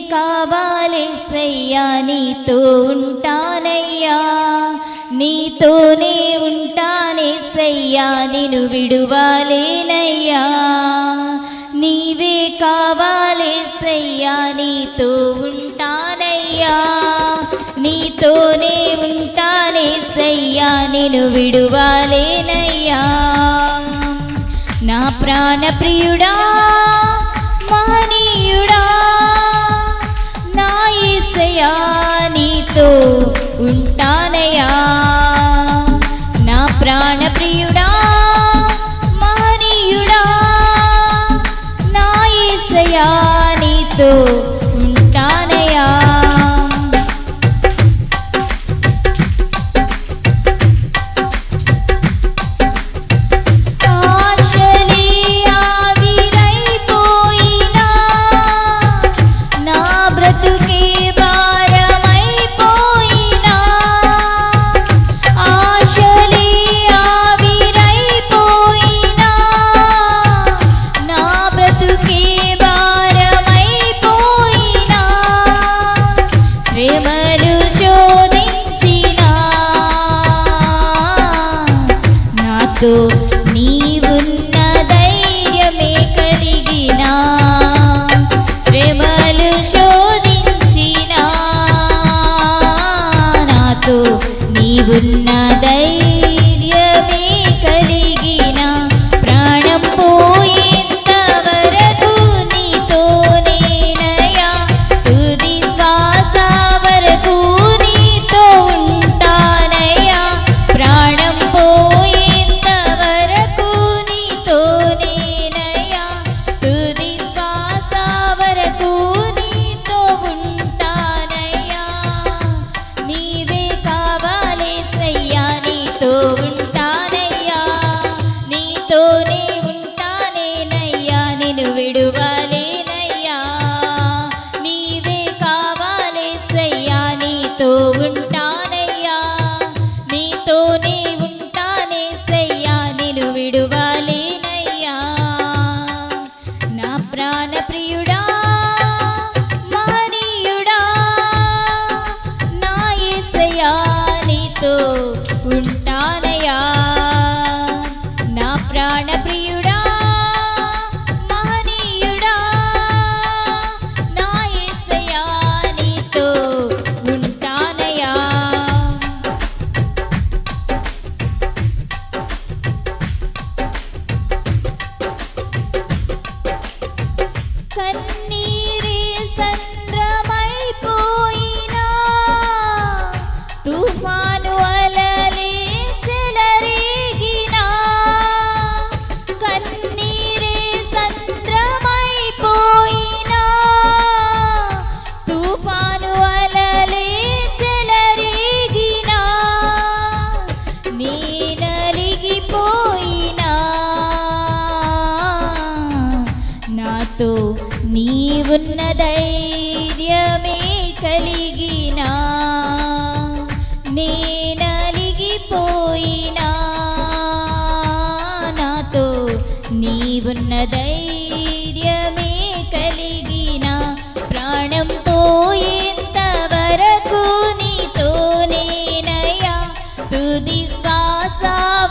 కావాలేసయ్యా నీతో ఉంటానయ్యా. నీతోనే ఉంటానేసయ్యా నిన్ను విడువాలేనయ్యా. నీవే కావాలేసయ్యా నీతో ఉంటానయ్యా. నీతోనే ఉంటానేసయ్యా నిన్ను విడువాలేనయ్యా. నా ప్రాణ ప్రియుడా యేసయ్యా నీతో ఉంటానయా? నా ప్రాణ ప్రియుడా మహనీయుడా నా యేసయ్యా నీతో నీవున్న ధైర్యమే నీవున్న ధైర్యమే కలిగినా నేనలిగిపోయినా. నాతో నీవున్న ధైర్యమే కలిగినా ప్రాణం పోయేంత వరకు నీతోనేనయ్యా తుది శ్వాస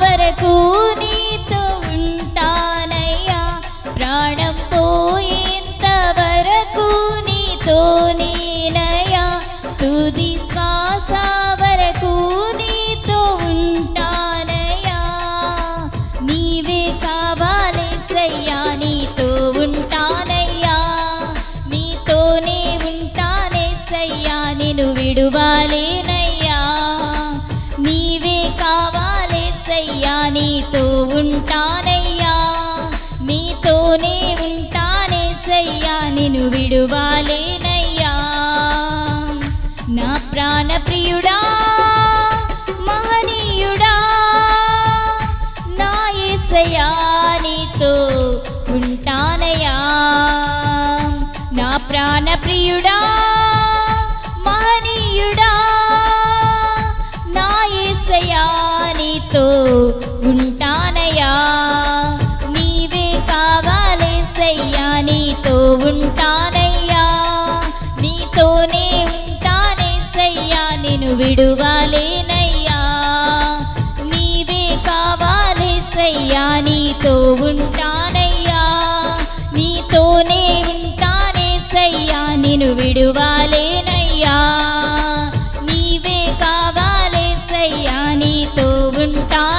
వరకు నీతో ఉంటానయ్యా. ప్రాణం ఉంటానేసయ్యా నేను విడువాలేనయ్యా. నీవే కావాలేసయ్యా నీతో ఉంటానయ్యా. నీతోనే ఉంటానేసయ్యా నేను విడువాలేనయ్యా. నా ప్రాణ ప్రియుడా మహనీయుడా నా నీతో ఉంటానయ్యా. నా ప్రాణప్రియుడా విడువాలేనయ్యా. నీవే కావాలేసయ్యా నీతో ఉంటానయ్యా. నీతోనే ఉంటానేసయ్యా నేను విడువాలేనయ్యా. నీవే కావాలేసయ్యా నీతో ఉంటా